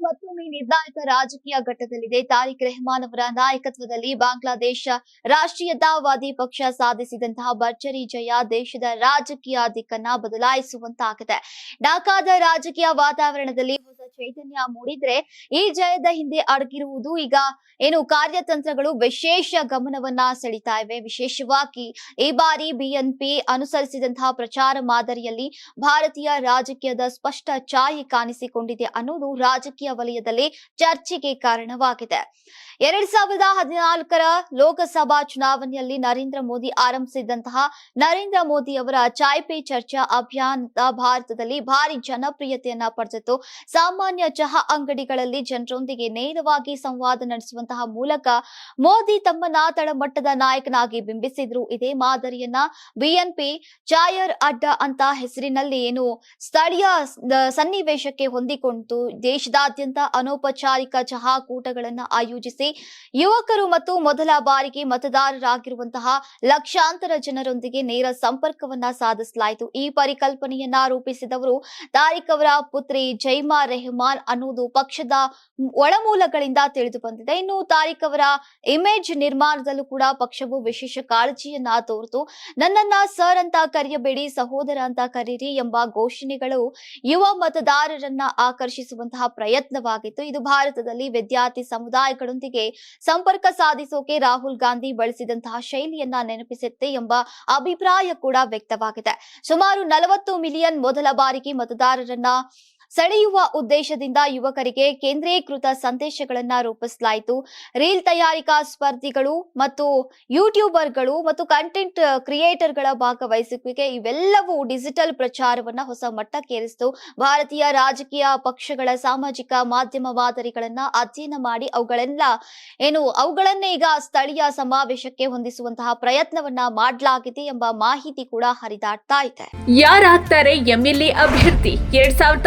ಮತ್ತೊಮ್ಮೆ ನಿರ್ಣಾಯಕ ರಾಜಕೀಯ ಘಟ್ಟದಲ್ಲಿದೆ. ತಾರಿಕ್ ರೆಹಮಾನ್ ಅವರ ನಾಯಕತ್ವದಲ್ಲಿ ಬಾಂಗ್ಲಾದೇಶ ರಾಷ್ಟ್ರೀಯತಾವಾದಿ ಪಕ್ಷ ಸಾಧಿಸಿದಂತಹ ಭರ್ಜರಿ ಜಯ ದೇಶದ ರಾಜಕೀಯ ದಿಕ್ಕನ್ನ ಬದಲಾಯಿಸುವಂತಾಗಿದೆ. ಢಾಕಾದ ರಾಜಕೀಯ ವಾತಾವರಣದಲ್ಲಿ ಚೈತನ್ಯ ಮೂಡಿದ್ರೆ ಈ ಜಯದ ಹಿಂದೆ ಅಡಗಿರುವುದು ಈಗ ಏನು ಕಾರ್ಯತಂತ್ರಗಳು ವಿಶೇಷ ಗಮನವನ್ನ ಸೆಳೀತಾ ಇವೆ. ವಿಶೇಷವಾಗಿ ಈ ಬಾರಿ ಬಿಎನ್ಪಿ ಅನುಸರಿಸಿದಂತಹ ಪ್ರಚಾರ ಮಾದರಿಯಲ್ಲಿ ಭಾರತೀಯ ರಾಜಕೀಯದ ಸ್ಪಷ್ಟ ಛಾಯೆ ಕಾಣಿಸಿಕೊಂಡಿದೆ ಅನ್ನೋದು ರಾಜಕೀಯ ವಲಯದಲ್ಲಿ ಚರ್ಚೆಗೆ ಕಾರಣವಾಗಿದೆ. ಎರಡ್ ಸಾವಿರದ ಹದಿನಾಲ್ಕರ ಲೋಕಸಭಾ ಚುನಾವಣೆಯಲ್ಲಿ ನರೇಂದ್ರ ಮೋದಿ ಆರಂಭಿಸಿದಂತಹ ನರೇಂದ್ರ ಮೋದಿ ಅವರ ಚಾಯ್ ಪೇ ಚರ್ಚಾ ಅಭಿಯಾನ ಭಾರತದಲ್ಲಿ ಭಾರಿ ಜನಪ್ರಿಯತೆಯನ್ನ ಪಡೆದಿತ್ತು. ಸಾಮಾನ್ಯ ಚಹಾ ಅಂಗಡಿಗಳಲ್ಲಿ ಜನರೊಂದಿಗೆ ನೇರವಾಗಿ ಸಂವಾದ ನಡೆಸುವಂತಹ ಮೂಲಕ ಮೋದಿ ತಮ್ಮನ್ನ ತಳಮಟ್ಟದ ನಾಯಕನಾಗಿ ಬಿಂಬಿಸಿದ್ರು. ಇದೇ ಮಾದರಿಯನ್ನ ಬಿಎನ್ಪಿ ಚಾಯರ್ ಅಡ್ಡ ಅಂತ ಹೆಸರಿನಲ್ಲಿ ಏನು ಸ್ಥಳೀಯ ಸನ್ನಿವೇಶಕ್ಕೆ ಹೊಂದಿಕೊಂಡು ದೇಶದಾದ್ಯಂತ ಅನೌಪಚಾರಿಕ ಚಹಾ ಕೂಟಗಳನ್ನು ಆಯೋಜಿಸಿ ಯುವಕರು ಮತ್ತು ಮೊದಲ ಬಾರಿಗೆ ಮತದಾರರಾಗಿರುವಂತಹ ಲಕ್ಷಾಂತರ ಜನರೊಂದಿಗೆ ನೇರ ಸಂಪರ್ಕವನ್ನ ಸಾಧಿಸಲಾಯಿತು. ಈ ಪರಿಕಲ್ಪನೆಯನ್ನ ರೂಪಿಸಿದವರು ತಾರಿಕ್ ಅವರ ಪುತ್ರಿ ಜೈಮಾ ರೆಹಮಾನ್ ಅನ್ನುವುದು ಪಕ್ಷದ ಒಳಮೂಲಗಳಿಂದ ತಿಳಿದು ಬಂದಿದೆ ಇನ್ನು ತಾರಿಕ್ ಅವರ ಇಮೇಜ್ ನಿರ್ಮಾಣದಲ್ಲೂ ಕೂಡ ಪಕ್ಷವು ವಿಶೇಷ ಕಾಳಜಿಯನ್ನ ತೋರಿತು. ನನ್ನನ್ನ ಸರ್ ಅಂತ ಕರೆಯಬೇಡಿ, ಸಹೋದರ ಅಂತ ಕರೀರಿ ಎಂಬ ಘೋಷಣೆಗಳು ಯುವ ಮತದಾರರನ್ನ ಆಕರ್ಷಿಸುವಂತಹ ಪ್ರಯತ್ನವಾಗಿತ್ತು. ಇದು ಭಾರತದಲ್ಲಿ ವಿದ್ಯಾರ್ಥಿ ಸಮುದಾಯಗಳೊಂದಿಗೆ ಸಂಪರ್ಕ ಸಾಧಿಸೋಕೆ ರಾಹುಲ್ ಗಾಂಧಿ ಬಳಸಿದಂತಹ ಶೈಲಿಯನ್ನ ನೆನಪಿಸುತ್ತೆ ಎಂಬ ಅಭಿಪ್ರಾಯ ಕೂಡ ವ್ಯಕ್ತವಾಗಿದೆ. ಸುಮಾರು ನಲವತ್ತು ಮಿಲಿಯನ್ ಮೊದಲ ಬಾರಿಗೆ ಮತದಾರರನ್ನ ಸೆಳೆಯುವ ಉದ್ದೇಶದಿಂದ ಯುವಕರಿಗೆ ಕೇಂದ್ರೀಕೃತ ಸಂದೇಶಗಳನ್ನ ರೂಪಿಸಲಾಯಿತು. ರೀಲ್ ತಯಾರಿಕಾ ಸ್ಪರ್ಧಿಗಳು ಮತ್ತು ಯೂಟ್ಯೂಬರ್ಗಳು ಮತ್ತು ಕಂಟೆಂಟ್ ಕ್ರಿಯೇಟರ್ಗಳ ಭಾಗವಹಿಸುವಿಕೆ ಇವೆಲ್ಲವೂ ಡಿಜಿಟಲ್ ಪ್ರಚಾರವನ್ನ ಹೊಸ ಮಟ್ಟಕ್ಕೇರಿಸಿತು. ಭಾರತೀಯ ರಾಜಕೀಯ ಪಕ್ಷಗಳ ಸಾಮಾಜಿಕ ಮಾಧ್ಯಮ ಮಾದರಿಗಳನ್ನ ಅಧ್ಯಯನ ಮಾಡಿ ಅವುಗಳೆಲ್ಲ ಏನು ಅವುಗಳನ್ನೇ ಈಗ ಸ್ಥಳೀಯ ಸಮಾವೇಶಕ್ಕೆ ಹೊಂದಿಸುವಂತಹ ಪ್ರಯತ್ನವನ್ನ ಮಾಡಲಾಗಿದೆ ಎಂಬ ಮಾಹಿತಿ ಕೂಡ ಹರಿದಾಡ್ತಾ ಇದೆ. ಯಾರಾಗ್ತಾರೆ ಎಂಎಲ್ಎ ಅಭ್ಯರ್ಥಿ? ಎರಡ್ ಸಾವಿರದ